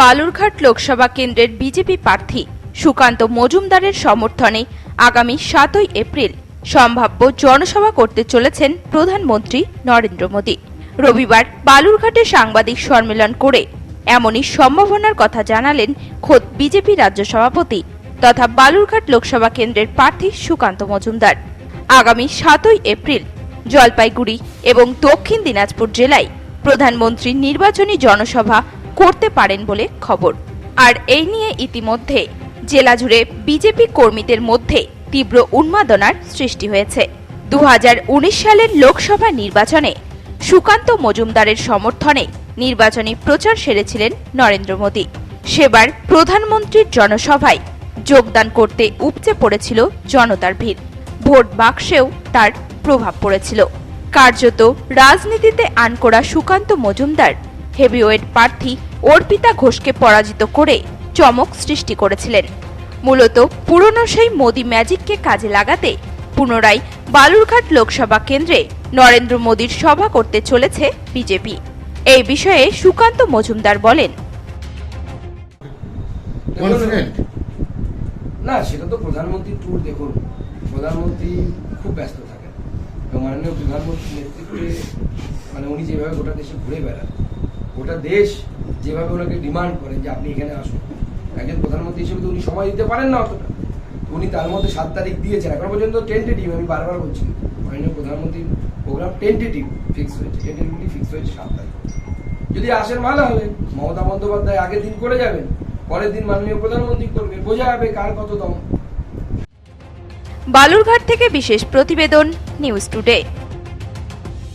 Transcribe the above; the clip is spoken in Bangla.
বালুরঘাট লোকসভা কেন্দ্রের বিজেপি প্রার্থী সুকান্ত মজুমদারের সমর্থনে আগামী সাতই এপ্রিল সম্ভাব্য জনসভা করতে চলেছেন প্রধানমন্ত্রী নরেন্দ্র মোদী। রবিবার বালুরঘাটে সাংবাদিক সম্মেলন করে এমনই সম্ভাবনার কথা জানালেন খোদ বিজেপি রাজ্য সভাপতি তথা বালুরঘাট লোকসভা কেন্দ্রের প্রার্থী সুকান্ত মজুমদার। আগামী সাতই এপ্রিল জলপাইগুড়ি এবং দক্ষিণ দিনাজপুর জেলায় প্রধানমন্ত্রী নির্বাচনী জনসভা করতে পারেন বলে খবর। আর এই নিয়ে ইতিমধ্যে জেলা জুড়ে বিজেপি কর্মীদের মধ্যে তীব্র উন্মাদনার সৃষ্টি হয়েছে। দু সালের লোকসভা নির্বাচনে সুকান্ত মজুমদারের সমর্থনে নির্বাচনী প্রচার সেরেছিলেন নরেন্দ্র মোদী। সেবার প্রধানমন্ত্রীর জনসভায় যোগদান করতে উপচে পড়েছিল জনতার ভিড়। ভোট বাক্সেও তার প্রভাব পড়েছিল। কার্যত রাজনীতিতে আনকোড়া সুকান্ত মজুমদার হেভিওয়েট প্রার্থী অর্পিতা ঘোষকে পরাজিত করে চমক সৃষ্টি করেছিলেন। মূলত পুরনো সেই মোদি ম্যাজিককে কাজে লাগাতে পুনরায় বালুরঘাট লোকসভা কেন্দ্রে নরেন্দ্র মোদীর সভা করতে চলেছে বিজেপি। এই বিষয়ে সুকান্ত মজুমদার বলেন। না সেটা তো প্রধানমন্ত্রী ট্যুর দেখুন। প্রধানমন্ত্রী খুব ব্যস্ত থাকেন। এবং মাননীয় প্রধানমন্ত্রীর নেতৃত্বে মানে উনি যেভাবে গোটা দেশে ঘুরে বেড়ান, গোটা দেশ যেভাবে ওনাকে ডিমান্ড করেন যে আপনি এখানে আসুন। একজন প্রধানমন্ত্রী হিসেবে তো উনি সময় দিতে পারেন না অতটা। উনি তার মধ্যে সাত তারিখ দিয়েছেন, এখন পর্যন্ত টেন্টেটিভ আমি বারবার বলছি। মাননীয় প্রধানমন্ত্রীর প্রোগ্রাম টেন্টেটিভ ফিক্স হয়েছে টেন্টেটিভলি ফিক্স হয়েছে সাত তারিখ। যদি আসেন ভালো হবে। মমতা বন্দ্যোপাধ্যায় আগের দিন করে যাবেন, পরের দিন মাননীয় প্রধানমন্ত্রী করবে। বোঝা যাবে কার কত দম বালুরঘাট থেকে বিশেষ প্রতিবেদন নিউজ টুডে।